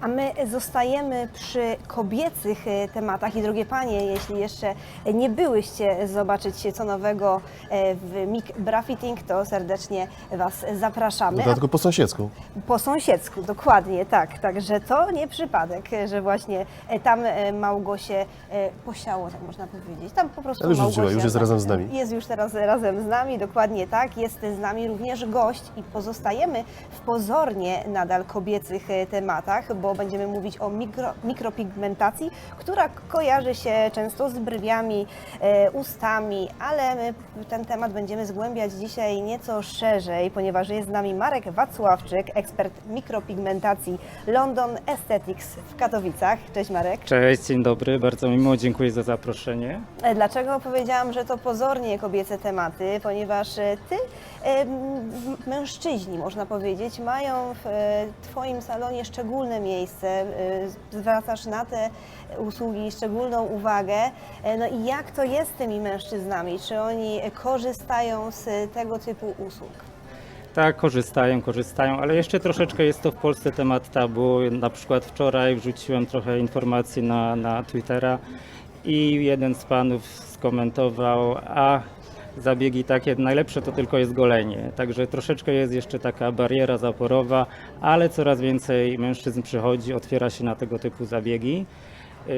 A my zostajemy przy kobiecych e, tematach i drogie panie, jeśli jeszcze nie byłyście zobaczyć co nowego e, w Mik Bra Fitting, to serdecznie Was zapraszamy. Dlatego po sąsiedzku. Po sąsiedzku, dokładnie, tak. Także to nie przypadek, że właśnie e, tam Małgosie posiało, tak można powiedzieć. Tam po prostu Ale już Małgosia, już jest tak, razem z nami. Jest już teraz razem z nami, dokładnie tak. Jest z nami również gość i pozostajemy w pozornie nadal kobiecych tematach, bo będziemy mówić o mikro, mikropigmentacji, która kojarzy się często z brwiami, e, ustami, ale my ten temat będziemy zgłębiać dzisiaj nieco szerzej, ponieważ jest z nami Marek Wacławczyk, ekspert mikropigmentacji London Aesthetics w Katowicach. Cześć Marek. Cześć, dzień dobry, bardzo mi miło, dziękuję za zaproszenie. E, Dlaczego powiedziałam, że to pozornie kobiece tematy? Ponieważ e, ty, mężczyźni, można powiedzieć, mają w Twoim salonie szczególne miejsce, e, zwracasz na te usługi szczególną uwagę. E, No i jak to jest z tymi mężczyznami? Czy oni korzystają z tego typu usług? Tak, korzystają, korzystają, ale jeszcze troszeczkę jest to w Polsce temat tabu. Na przykład wczoraj wrzuciłem trochę informacji na, na Twittera i jeden z panów skomentował, a zabiegi takie najlepsze to tylko jest golenie. Także troszeczkę jest jeszcze taka bariera zaporowa, ale coraz więcej mężczyzn przychodzi, otwiera się na tego typu zabiegi. Yy,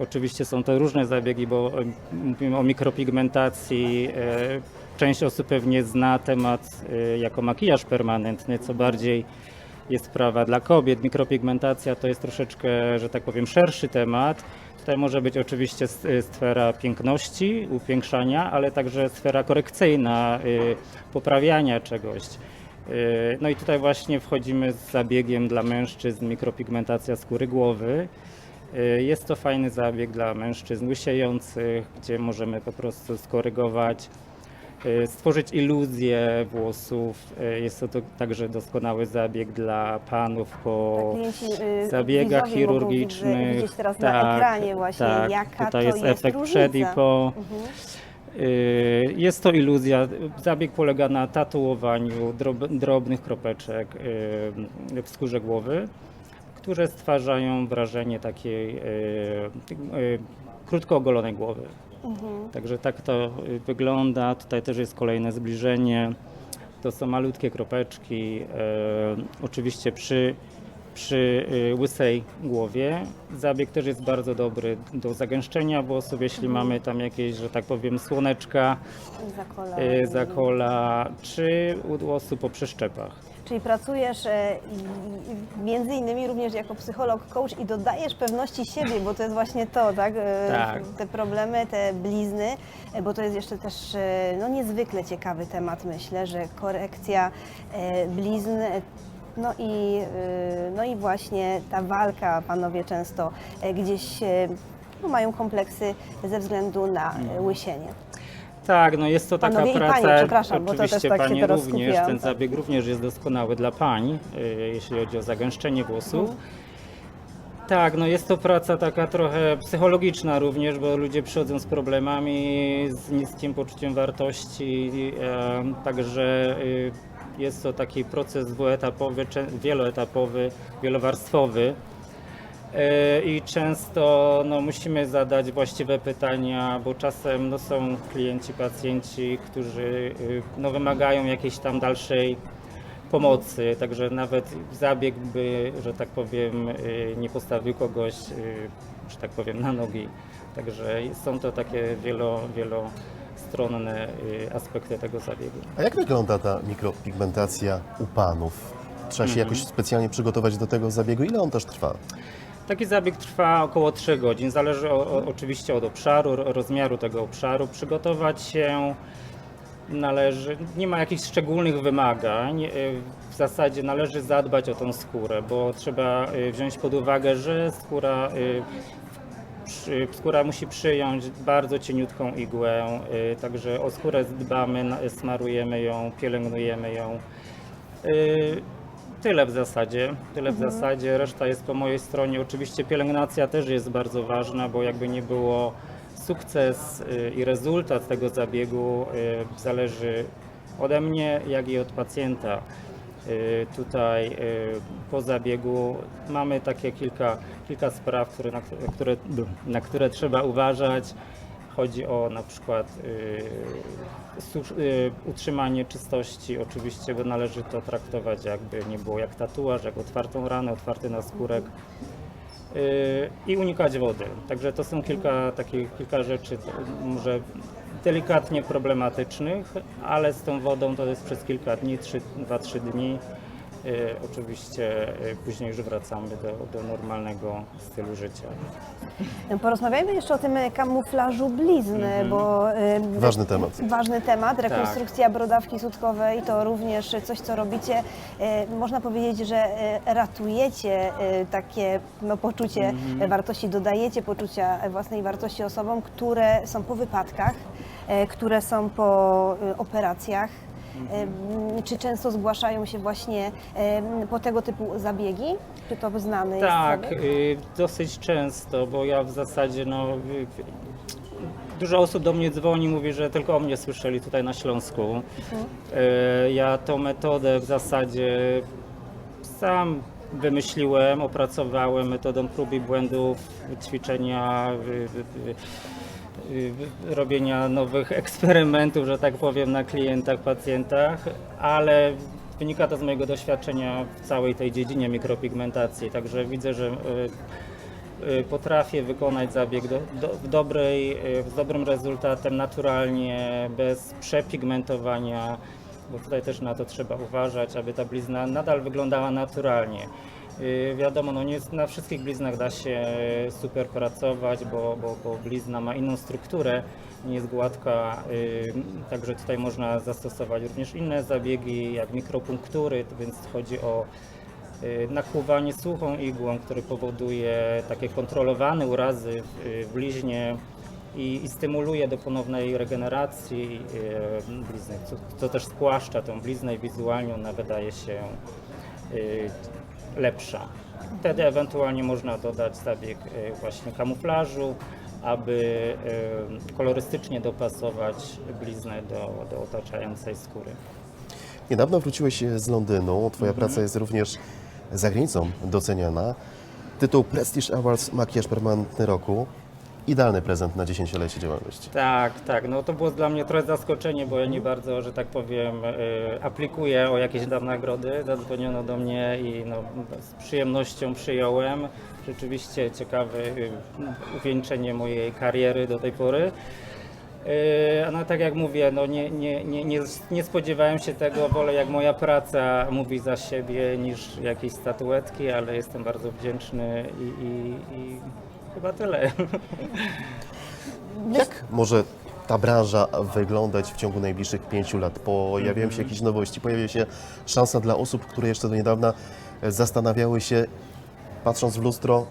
oczywiście są to różne zabiegi, bo e, mówimy o mikropigmentacji. Yy, część osób pewnie zna temat yy, jako makijaż permanentny, co bardziej jest sprawa dla kobiet. Mikropigmentacja to jest troszeczkę, że tak powiem, szerszy temat. Tutaj może być oczywiście y, sfera piękności, upiększania, ale także sfera korekcyjna, yy, poprawiania czegoś. Yy, No i tutaj właśnie wchodzimy z zabiegiem dla mężczyzn mikropigmentacja skóry głowy. Y, Jest to fajny zabieg dla mężczyzn łysiejących, gdzie możemy po prostu skorygować, y, stworzyć iluzję włosów. Y, Jest to, to także doskonały zabieg dla panów po Klienci, y, zabiegach widzowie mogą widz- chirurgicznych. Widzieć teraz na ekranie właśnie, tak. jaka Tutaj to jest jest efekt przed i po. Mhm. Y, Jest to iluzja. Zabieg polega na tatuowaniu drob, drobnych kropeczek y, w skórze głowy, które stwarzają wrażenie takiej y, y, krótko ogolonej głowy. Mhm. Także tak to y, wygląda. Tutaj też jest kolejne zbliżenie. To są malutkie kropeczki. E, oczywiście przy, przy y, łysej głowie. Zabieg też jest bardzo dobry do zagęszczenia włosów, jeśli mamy tam jakieś, że tak powiem, słoneczka, Zakola. y, zakola, czy u osób po przeszczepach. Czyli pracujesz e, między innymi również jako psycholog, coach i dodajesz pewności siebie, bo to jest właśnie to, tak? E, Tak. Te problemy, te blizny, e, bo to jest jeszcze też no, niezwykle ciekawy temat, myślę, że korekcja blizn. No i, no i właśnie ta walka, panowie często gdzieś no, mają kompleksy ze względu na e, łysienie. Tak, no jest to taka Panowie i praca. panie, przepraszam, bo to też oczywiście tak się panie teraz również, skupiłam, ten tak. zabieg również jest doskonały dla pań, y, jeśli chodzi o zagęszczenie włosów. Tak, no jest to praca taka trochę psychologiczna również, bo ludzie przychodzą z problemami, z niskim poczuciem wartości, e, także y, jest to taki proces dwuetapowy, cze- wieloetapowy, wielowarstwowy. E, I często no, musimy zadać właściwe pytania, bo czasem no, są klienci, pacjenci, którzy y, no, wymagają jakiejś tam dalszej pomocy, także nawet zabieg by, że tak powiem, y, nie postawił kogoś, y, że tak powiem, na nogi. Także są to takie wielo, wielostronne aspekty tego zabiegu. A jak wygląda ta mikropigmentacja u panów? Trzeba się jakoś specjalnie przygotować do tego zabiegu? Ile on też trwa? Taki zabieg trwa około 3 godzin. Zależy o, o, oczywiście od obszaru, ro- rozmiaru tego obszaru. Przygotować się należy, nie ma jakichś szczególnych wymagań. Y, W zasadzie należy zadbać o tą skórę, bo trzeba y, wziąć pod uwagę, że skóra, y, skóra musi przyjąć bardzo cieniutką igłę, także o skórę dbamy, smarujemy ją, pielęgnujemy ją. Tyle w zasadzie, tyle w zasadzie, reszta jest po mojej stronie. Oczywiście pielęgnacja też jest bardzo ważna, bo jakby nie było sukces y, i rezultat tego zabiegu y, zależy ode mnie, jak i od pacjenta. Y, Tutaj po zabiegu mamy takie kilka, kilka spraw, które, na, które, na które trzeba uważać. Chodzi o na przykład y, y, utrzymanie czystości. Oczywiście go należy to traktować jakby nie było jak tatuaż, jak otwartą ranę, otwarty naskórek. Y, I unikać wody. Także to są kilka takich kilka rzeczy, może delikatnie problematycznych, ale z tą wodą to jest przez kilka dni, 2-3 dni. Y, Oczywiście y, później już wracamy do, do normalnego stylu życia. Porozmawiajmy jeszcze o tym kamuflażu blizny, Mhm. bo e, Ważny temat. Ważny temat, Tak. rekonstrukcja brodawki sutkowej to również coś, co robicie. E, Można powiedzieć, że e, ratujecie e, takie no, poczucie Mhm. wartości, dodajecie poczucia własnej wartości osobom, które są po wypadkach, e, które są po e, operacjach. E, m, Czy często zgłaszają się właśnie e, po tego typu zabiegi? Czy to znany Tak, jest zabieg? y, dosyć często, bo ja w zasadzie no. Dużo osób do mnie dzwoni, mówi, że tylko o mnie słyszeli tutaj na Śląsku. Y, Ja tą metodę w zasadzie sam wymyśliłem, opracowałem metodą prób i błędów, ćwiczenia, robienia nowych eksperymentów, że tak powiem, na klientach, pacjentach, ale wynika to z mojego doświadczenia w całej tej dziedzinie mikropigmentacji, także widzę, że y, y, potrafię wykonać zabieg do, do, w dobrej, y, z dobrym rezultatem, naturalnie, bez przepigmentowania, bo tutaj też na to trzeba uważać, aby ta blizna nadal wyglądała naturalnie. Y, Wiadomo, no nie na wszystkich bliznach da się super pracować, bo, bo, bo blizna ma inną strukturę, nie jest gładka, y, także tutaj można zastosować również inne zabiegi, jak mikropunktury, więc chodzi o y, nakłuwanie suchą igłą, który powoduje takie kontrolowane urazy w, y, bliźnie i, i stymuluje do ponownej regeneracji y, blizny, co, co też spłaszcza tą bliznę i wizualnie ona wydaje się y, lepsza. Wtedy ewentualnie można dodać zabieg y, właśnie kamuflażu, aby y, kolorystycznie dopasować bliznę do, do otaczającej skóry. Niedawno wróciłeś z Londynu. Twoja Mhm. praca jest również za granicą doceniana. Tytuł Prestige Awards Makijaż Permanentny Roku. Idealny prezent na dziesięciolecie działalności. Tak, tak. No to było dla mnie trochę zaskoczenie, bo ja nie bardzo, że tak powiem, y, aplikuję o jakieś tam nagrody. Zadzwoniono do mnie i no, z przyjemnością przyjąłem. Rzeczywiście ciekawe y, uwieńczenie mojej kariery do tej pory. Y, No tak jak mówię, no nie, nie, nie, nie, nie spodziewałem się tego, wolę jak moja praca mówi za siebie niż jakieś statuetki, ale jestem bardzo wdzięczny i, i, i chyba tyle. Jak może ta branża wyglądać w ciągu najbliższych pięciu lat? Pojawiają się jakieś nowości, pojawia się szansa dla osób, które jeszcze do niedawna e, zastanawiały się, patrząc w lustro,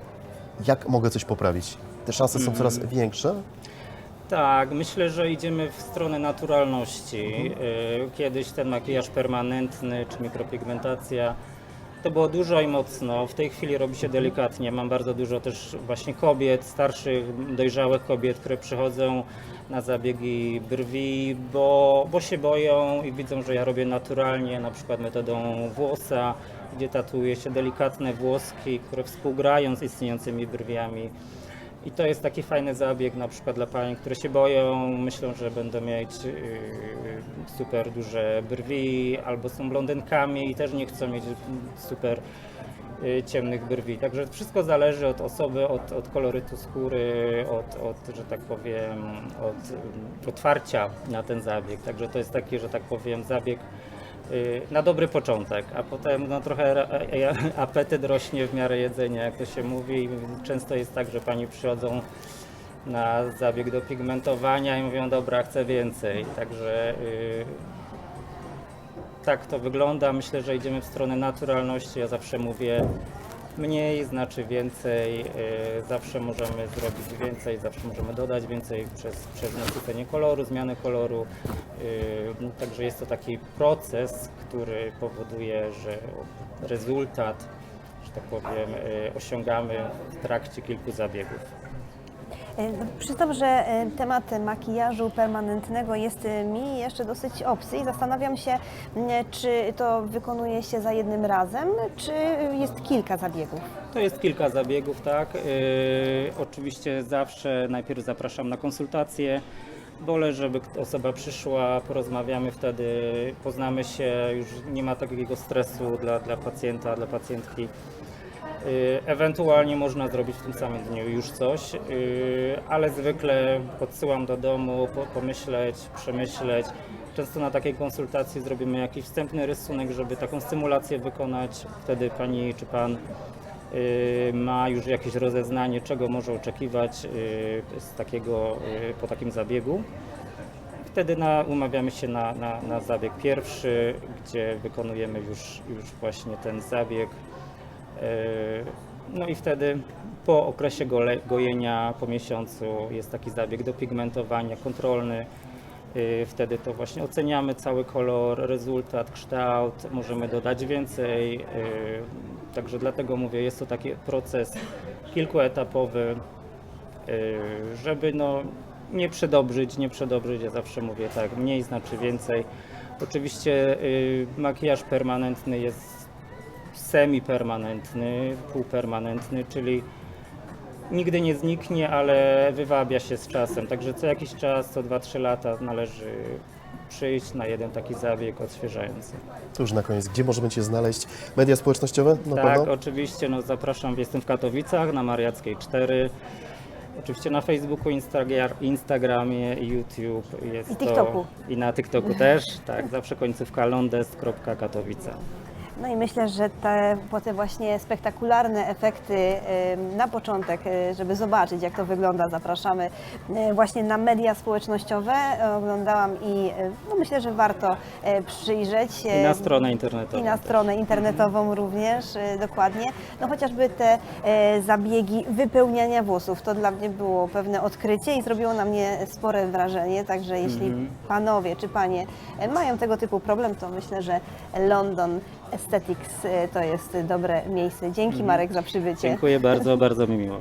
jak mogę coś poprawić. Te szanse są coraz większe. Tak, myślę, że idziemy w stronę naturalności. Y, Kiedyś ten makijaż permanentny czy mikropigmentacja to było dużo i mocno. W tej chwili robi się delikatnie. Mam bardzo dużo też właśnie kobiet, starszych, dojrzałych kobiet, które przychodzą na zabiegi brwi, bo, bo się boją i widzą, że ja robię naturalnie, na przykład metodą włosa, gdzie tatuję się delikatne włoski, które współgrają z istniejącymi brwiami. I to jest taki fajny zabieg na przykład dla pań, które się boją, myślą, że będą mieć yy, super duże brwi, albo są blondynkami i też nie chcą mieć super yy, ciemnych brwi. Także wszystko zależy od osoby, od, od kolorytu skóry, od, od, że tak powiem, od otwarcia na ten zabieg. Także to jest taki, że tak powiem, zabieg na dobry początek, a potem no, trochę ra- a- apetyt rośnie w miarę jedzenia, jak to się mówi. Często jest tak, że pani przychodzą na zabieg do pigmentowania i mówią, dobra, chcę więcej. Także yy, tak to wygląda. Myślę, że idziemy w stronę naturalności. Ja zawsze mówię, mniej znaczy więcej. Yy, zawsze możemy zrobić więcej, zawsze możemy dodać więcej przez, przez nasycenie koloru, zmianę koloru. Yy, Także jest to taki proces, który powoduje, że rezultat, że tak powiem, yy, osiągamy w trakcie kilku zabiegów. E, Przyznam, że e, temat makijażu permanentnego jest e, mi jeszcze dosyć obcy i zastanawiam się, czy to wykonuje się za jednym razem, czy jest kilka zabiegów. To jest kilka zabiegów, tak. Oczywiście zawsze najpierw zapraszam na konsultację. Wolę, żeby osoba przyszła, porozmawiamy wtedy, poznamy się, już nie ma takiego stresu dla, dla pacjenta, dla pacjentki. Yy, Ewentualnie można zrobić w tym samym dniu już coś, yy, ale zwykle podsyłam do domu, po, pomyśleć, przemyśleć. Często na takiej konsultacji zrobimy jakiś wstępny rysunek, żeby taką symulację wykonać. Wtedy pani czy pan yy, ma już jakieś rozeznanie, czego może oczekiwać z takiego, po takim zabiegu. Wtedy na, umawiamy się na, na, na zabieg pierwszy, gdzie wykonujemy już, już właśnie ten zabieg. Yy, No i wtedy po okresie gojenia, po miesiącu jest taki zabieg do pigmentowania kontrolny. Yy, Wtedy to właśnie oceniamy cały kolor, rezultat, kształt, możemy dodać więcej. yy, Także dlatego mówię, jest to taki proces kilkuetapowy, żeby no, nie przedobrzyć, nie przedobrzyć, ja zawsze mówię tak, mniej znaczy więcej. Oczywiście yy, makijaż permanentny jest semi-permanentny, półpermanentny, czyli nigdy nie zniknie, ale wywabia się z czasem. Także co jakiś czas, co 2-3 lata należy przyjść na jeden taki zabieg odświeżający. To już na koniec, gdzie możemy Cię znaleźć? Media społecznościowe? Na tak, pewno? oczywiście, no zapraszam, jestem w Katowicach, na Mariackiej 4. Oczywiście na Facebooku, Instagra- Instagramie, YouTube jest I TikToku. To, I na TikToku też, tak, zawsze końcówka londest.katowice. No i myślę, że te, po te właśnie spektakularne efekty na początek, e, żeby zobaczyć jak to wygląda, zapraszamy e, właśnie na media społecznościowe. E, Oglądałam i no myślę, że warto przyjrzeć. I e, na stronę internetową. I na stronę internetową również, e, dokładnie. No chociażby te zabiegi wypełniania włosów, to dla mnie było pewne odkrycie i zrobiło na mnie spore wrażenie, także jeśli Mhm. panowie czy panie mają tego typu problem, to myślę, że London Aesthetics e, to jest dobre miejsce. Dzięki Marek za przybycie. Dziękuję bardzo, bardzo mi miło.